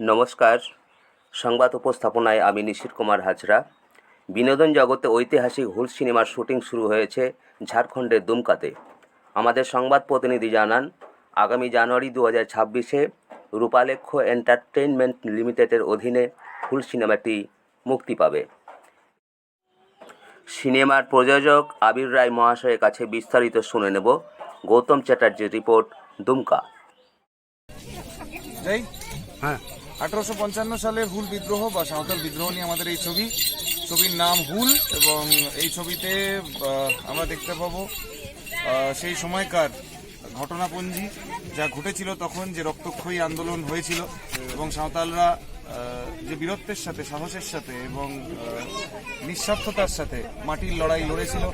নমস্কার। সংবাদ উপস্থাপনায় আমি নিশির কুমার হাজরা। বিনোদন জগতে ঐতিহাসিক হুল সিনেমার শুটিং শুরু হয়েছে ঝাড়খণ্ডের দুমকাতে। আমাদের সংবাদ প্রতিনিধি জানান, আগামী জানুয়ারি দু হাজার ছাব্বিশে রূপালেক্ষ এন্টারটেইনমেন্ট লিমিটেডের অধীনে হুল সিনেমাটি মুক্তি পাবে। সিনেমার প্রযোজক আবির রায় মহাশয়ের কাছে বিস্তারিত শুনে নেব। গৌতম চ্যাটার্জির রিপোর্ট দুমকা। যাই। হ্যাঁ। আঠারোশো পঞ্চান্ন সালের হুল বিদ্রোহ বা সাঁওতাল বিদ্রোহ নিয়ে আমাদের এই ছবি। ছবির নাম হুল এবং এই ছবিতে আমরা দেখতে পাবো সেই সময়কার ঘটনাপঞ্জি যা ঘটেছিল তখন যে রক্তক্ষয়ী আন্দোলন হয়েছিল এবং সাঁওতালরা যে বীরত্বের সাথে সাহসের সাথে এবং নিঃস্বার্থতার সাথে মাটির লড়াই লড়েছিল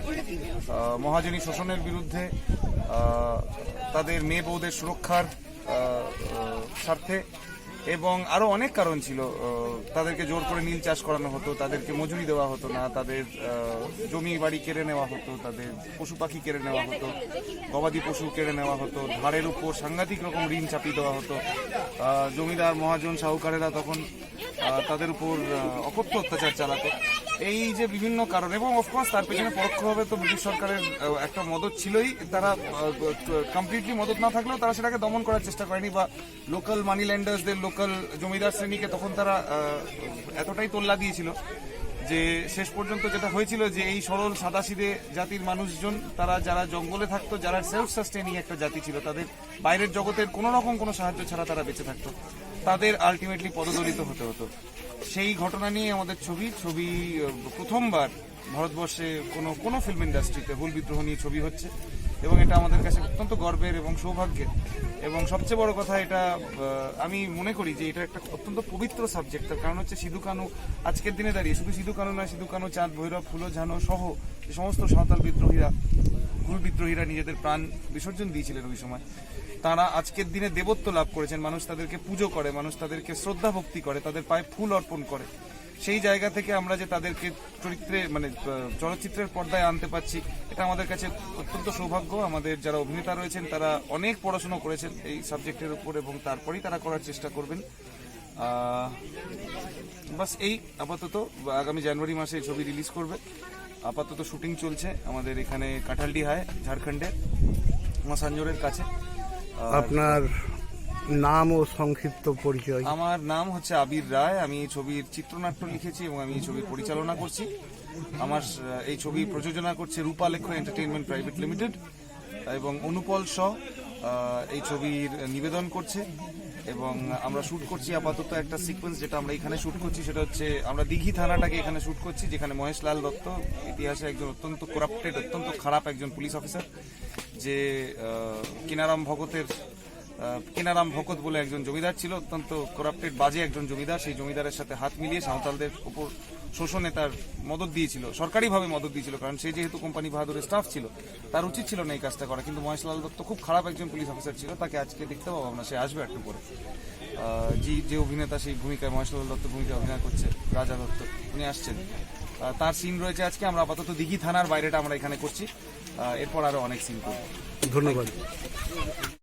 মহাজনী শোষণের বিরুদ্ধে তাদের মেয়ে বউদের সুরক্ষার স্বার্থে। এবং আরও অনেক কারণ ছিল তাদেরকে জোর করে নীল চাষ করানো হতো, তাদেরকে মজুরি দেওয়া হতো না, তাদের জমি বাড়ি কেড়ে নেওয়া হতো, তাদের পশু পাখি কেড়ে নেওয়া হতো, গবাদি পশু কেড়ে নেওয়া হতো ধারের উপর সাংঘাতিক রকম ঋণ চাপিয়ে দেওয়া হতো। জমিদার, মহাজন, সাহুকারেরা তখন তাদের উপর অকথ্য অত্যাচার চালাতো। এই যে বিভিন্ন কারণ, এবং অফকোর্স তার পেছনে পরোক্ষভাবে তো ব্রিটিশ সরকারের একটা মদত ছিলই। তারা কমপ্লিটলি মদত না থাকলেও তারা সেটাকে দমন করার চেষ্টা করেনি বা লোকাল মানি ল্যান্ডার্সদের লোকাল জমিদার শ্রেণীকে তখন তারা এতটাই তোল্লা দিয়েছিল। যে শেষ পর্যন্ত যেটা হয়েছিল যে এই সরল সাদাসিদে জাতির মানুষজন, তারা যারা জঙ্গলে থাকতো, যারা সেলফ সাস্টেনিং একটা জাতি ছিল, তাদের বাইরের জগতের কোনো রকম কোনো সাহায্য ছাড়া তারা বেঁচে থাকতো। তাদের আলটিমেটলি পদদলিত হতে হতো। সেই ঘটনা নিয়ে আমাদের ছবি ছবি প্রথমবার ভারতবর্ষে কোনো কোনো ফিল্ম ইন্ডাস্ট্রিতে হুল বিদ্রোহ নিয়ে ছবি হচ্ছে। এবং এটা আমাদের কাছে অত্যন্ত গর্বের এবং সৌভাগ্যের। এবং সবচেয়ে বড় কথা এটা আমি মনে করি যে এটা একটা অত্যন্ত পবিত্র সাবজেক্ট তার কারণ হচ্ছে সিধু কানু আজকের দিনে দাঁড়িয়ে, শুধু সিধু কানু নয়, সিধু কানু, চাঁদ, ভৈরব, ফুলো, ঝানো সহ যে সমস্ত সাঁওতাল বিদ্রোহীরা হুল বিদ্রোহীরা নিজেদের প্রাণ বিসর্জন দিয়েছিলেন ওই সময়, তারা আজকের দিনে দেবত্ব লাভ করেছেন। মানুষ তাদেরকে পুজো করে, মানুষ তাদেরকে শ্রদ্ধা ভক্তি করে, তাদের পায়ে ফুল অর্পণ করে। সেই জায়গা থেকে আমরা যে তাদেরকে চরিত্রে মানে চলচ্চিত্রের পর্দায় আনতে পারছি, এটা আমাদের কাছে অত্যন্ত সৌভাগ্য। আমাদের যারা অভিনেতা রয়েছেন, তারা অনেক পড়াশুনো করেছেন এই সাবজেক্টের উপর এবং তারপরেই তারা করার চেষ্টা করবেন। বাস এই আপাতত, আগামী জানুয়ারি মাসে এই ছবি রিলিজ করবে। আপাতত শুটিং চলছে আমাদের এখানে কাঁঠালডি হায় ঝাড়খণ্ডের মাসাঞ্জোরের কাছে। আপনার নাম ও সংক্ষিপ্ত পরিচয়। আমার নাম হচ্ছে আবির রায়। আমি এই ছবির চিত্রনাট্য লিখেছি এবং আমি এই ছবির পরিচালনা করছি। আমার এই ছবি প্রযোজনা করছে রূপালেক্ষ এন্টারটেইনমেন্ট প্রাইভেট লিমিটেড এবং অনুপল শ এই ছবির নিবেদন করছে এবং আমরা শুট করছি আপাতত একটা সিকোয়েন্স যেটা আমরা এখানে শুট করছি, সেটা হচ্ছে আমরা দিঘি থানাটাকে এখানে শুট করছি, যেখানে মহেশ লাল দত্ত ইতিহাসে একজন অত্যন্ত করাপ্টেড অত্যন্ত খারাপ একজন পুলিশ অফিসার যে কিনারাম ভগতের কিনারাম ভকত বলে একজন জমিদার ছিল অত্যন্ত করাপ্টেড বাজে একজন জমিদার। সেই জমিদারের সাথে হাত মিলিয়ে সাঁওতালদের উপর শোষণে তার মদত দিয়েছিল সরকারিভাবে মদত দিয়েছিল কারণ সে যেহেতু কোম্পানি বাহাদুরের স্টাফ ছিল তার উচিত ছিল না এই কাজটা করা। কিন্তু মহেশলাল দত্ত খুব খারাপ একজন পুলিশ অফিসার ছিল তাকে আজকে দেখতে পাবো আমরা সে আসবে একটু পরে। আহ, যে অভিনেতা সেই ভূমিকায় মহেশলাল দত্ত ভূমিকায় অভিনয় করছে রাজা দত্ত উনি আসছেন। তার সিন রয়েছে আজকে আমরা আপাতত দিঘি থানার বাইরেটা আমরা এখানে করছি। এরপর আরও অনেক সিন করব। ধন্যবাদ।